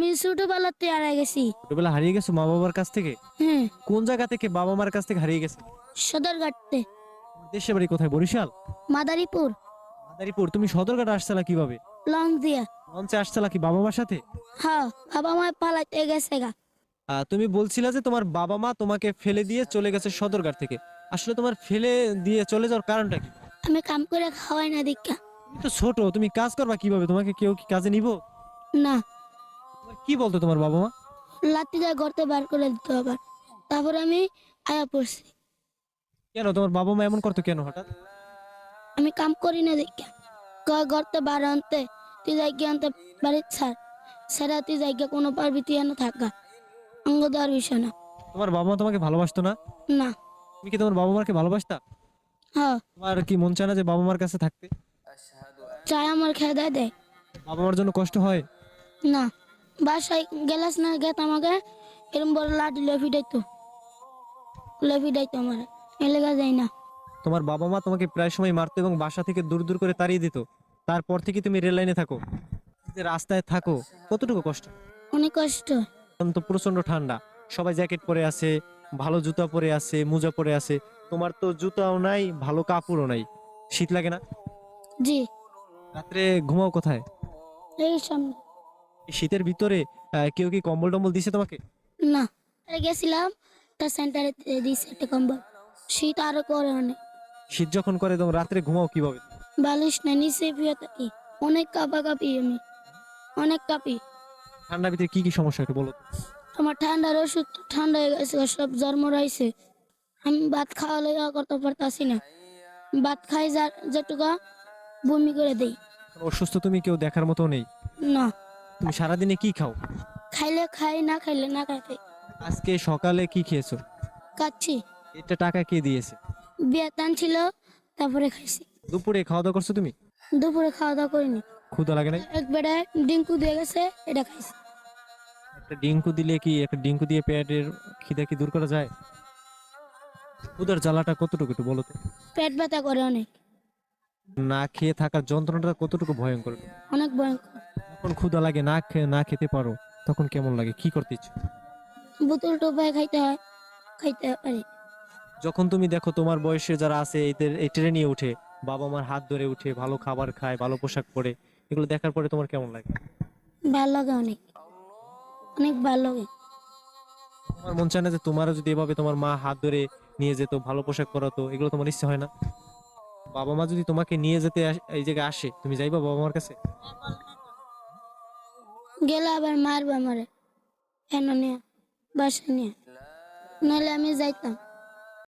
আমি ছোটবেলাতে হারাই গেছি। ছোটবেলা হারিয়ে গেছো মা বাবার কাছ থেকে? হ্যাঁ কোন জায়গা থেকে বাবা মার কাছ থেকে হারিয়ে গেছে? সদরঘাটতে দেশের বাড়ি কোথায়? বরিশাল? মাদারীপুর। মাদারীপুর। তুমি সদরঘাট আসছিলা কীভাবে? লং দিয়া। লঞ্চে আসছিলা কি বাবা মার সাথে? হ্যাঁ বাবা মা পালাইতে গেছে গা। তুমি বলছিলা যে তোমার বাবা মা তোমাকে ফেলে দিয়ে চলে গেছে সদরঘাট থেকে। আসলে তোমার ফেলে দিয়ে চলে যাওয়ার কারণটা কি? আমি কাম করে খাওয়াই না তুমি তো ছোট তুমি কাজ করবা কীভাবে? তোমাকে কেউ কি কাজে নিব? না। কি বলতো তোমার বাবা মা লাত্তি দিয়ে গর্তে বার করে দিত আবার তারপর আমি আয়া পড়ছি। কেন? তোমার বাবা মা এমন করতো কেন হঠাৎ? আমি কাম করি না কয় গর্তে বার আনতে তুই যাই গিয়ে আনতে বাড়ির ছাড়। সেরা তুই যাই গিয়ে কোনো পারবি তুই এনে থাকা। অঙ্গ দেওয়ার বিষয় না। তোমার বাবা মা তোমাকে ভালোবাসতো না? না। তুমি কি তোমার বাবা মাকে ভালোবাসতা? হ্যাঁ। তোমার কি মন চায় না যে বাবা মার কাছে থাকতে? চায় আমার খেয়ে দেয়। দেয় বাবা মার জন্য কষ্ট হয়? না। বাসায় গেলাস না গেত আমাকে। এরম বড় লাঠি লেফি ডাইতো লেফি ডাইতো আমার। এলাকা যাই না। তোমার বাবা মা তোমাকে প্রায় সময় মারতো এবং বাসা থেকে দূর দূর করে তাড়িয়ে দিত। তারপর থেকে তুমি রেল লাইনে থাকো। যে রাস্তায় থাকো কতটুকু কষ্ট? অনেক কষ্ট। এখন তো প্রচণ্ড ঠান্ডা। সবাই জ্যাকেট পরে আছে ভালো জুতা পরে আছে মোজা পরে আছে। তোমার তো জুতাও নাই ভালো কাপড়ও নাই। শীত লাগে না? জি। রাত্রে ঘুমাও কোথায়? এই সামনে। শীতের ভিতরে কেউ কি কম্বল টম্বল দিছে তোমাকে? না আরে গেছিলাম তার সেন্টারে দিয়েছে একটা কম্বল। শীত আরও করে অনেক শীত যখন করে তখন রাত্রে ঘুমাও কীভাবে? বালিশ না নিচে শুয়ে থাকি। অনেক কাঁপা কাঁপি আমি। অনেক কাঁপি। ঠান্ডার ভিতরে কি কি সমস্যা একটু বলো তো? আমার ঠান্ডার ওষুধ ঠান্ডা হয়ে গেছে সব জন্ম রয়েছে আমি ভাত খাওয়া লেগা করতে পারতাছি না। ভাত খাই যা যেটুকা বমি করে দেই। অসুস্থ তুমি কেউ দেখার মতো নেই? না। তুমি সারাদিনে কি খাও? খাইলে খাই না খাইলে না খাই। আজকে সকালে কি খেয়েছো? কাচ্ছি এটা টাকা কে দিয়েছে? বেতন ছিল তারপরে খাইছি। দুপুরে খাওয়া দাওয়া করছ তুমি? দুপুরে খাওয়া দাওয়া করিনি। ক্ষুদা লাগে নাই এক বেড়ে ডিঙ্কু দিয়ে গেছে এটা খাইছি। একটা ডিঙ্কু দিলে কি একটা ডিঙ্কু দিয়ে পেটের খিদা কি দূর করা যায়? ক্ষুদার জ্বালাটা কতটুকু একটু বলো তো। পেট ব্যথা করে অনেক। না খেয়ে থাকার যন্ত্রণাটা কতটুকু ভয়ঙ্কর? অনেক ভয়ঙ্কর। যখন ক্ষুদা লাগে না না খেতে পারো তখন কেমন লাগে? কি করতে ইচ্ছে? বোতল টোপায় খাইতে হয় খাইতে পারি। যখন তুমি দেখো তোমার বয়সে যারা আছে এদের এই ট্রেনে উঠে বাবা মার হাত ধরে উঠে ভালো খাবার খায় ভালো পোশাক পরে এগুলো দেখার পরে তোমার কেমন লাগে? ভালো লাগে অনেক। অনেক ভালো লাগে। তোমার মন চায় না যে তোমারও যদি এভাবে তোমার মা হাত ধরে নিয়ে যেত ভালো পোশাক পরাতো এগুলো তোমার ইচ্ছে হয় না? বাবা মা যদি তোমাকে নিয়ে যেতে এই জায়গায় আসে তুমি যাইবা বাবা মার কাছে? গেলে আবার মারবে আমারে। কেন নিয়ে বাসা নিয়ে। নাহলে আমি যাইতাম।